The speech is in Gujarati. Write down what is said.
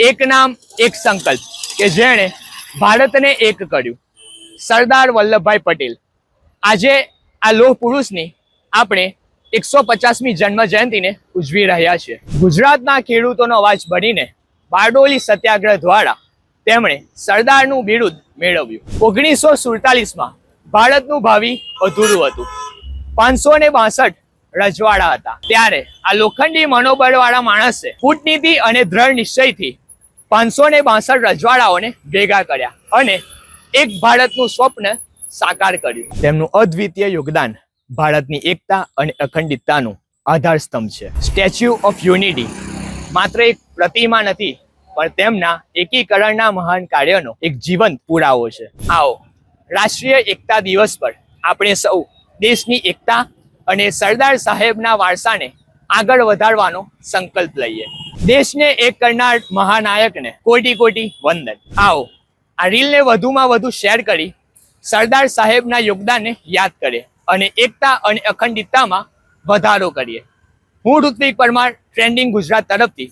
એક નામ, એક સંકલ્પ, કે જેણે ભારતને એક કર્યું. સરદાર વલ્લભભાઈ પટેલ. આજે આ લોહ પુરુષની આપણે એકસો પચાસમી જન્મ જયંતિને ઉજવી રહ્યા છીએ. ગુજરાતના ખેડૂતોનો અવાજ બનીને બારડોલી સત્યાગ્રહ દ્વારા તેમણે સરદારનું બિરુદ મેળવ્યું. ઓગણીસો સુડતાલીસમાં ભારતનું ભાવિ અધૂરું હતું. પાંચસો ને બાસઠ રજવાડા હતા. ત્યારે આ લોખંડી મનોબળવાળા માણસે કૂટનીતિ અને દ્રઢ નિશ્ચયથી પાંચસો ને બાસઠ રજવાડાઓને ભેગા કર્યા અને એક ભારતનું સ્વપ્ન સાકાર કર્યું. તેમનું અદ્વિતીય યોગદાન ભારતની એકતા અને અખંડિતતાનું આધારસ્તંભ છે. સ્ટેચ્યુ ઓફ યુનિટી માત્ર એક પ્રતિમા નથી, પણ તેમના એકીકરણના મહાન કાર્યનો એક જીવંત પુરાવો છે. આવો, રાષ્ટ્રીય એકતા દિવસ પર આપણે સૌ દેશની એકતા અને સરદાર સાહેબના વારસાને આગળ વધારવાનો સંકલ્પ લઈએ. દેશને એક કરનાર મહાનાયકને કોટી કોટી વંદન. આવો, આ રીલને વધુમાં વધુ શેર કરી સરદાર સાહેબના યોગદાનને યાદ કરીએ અને એકતા અને અખંડિતતામાં વધારો કરીએ. હું ઋત્વિક પરમાર ટ્રેન્ડિંગ ગુજરાત તરફથી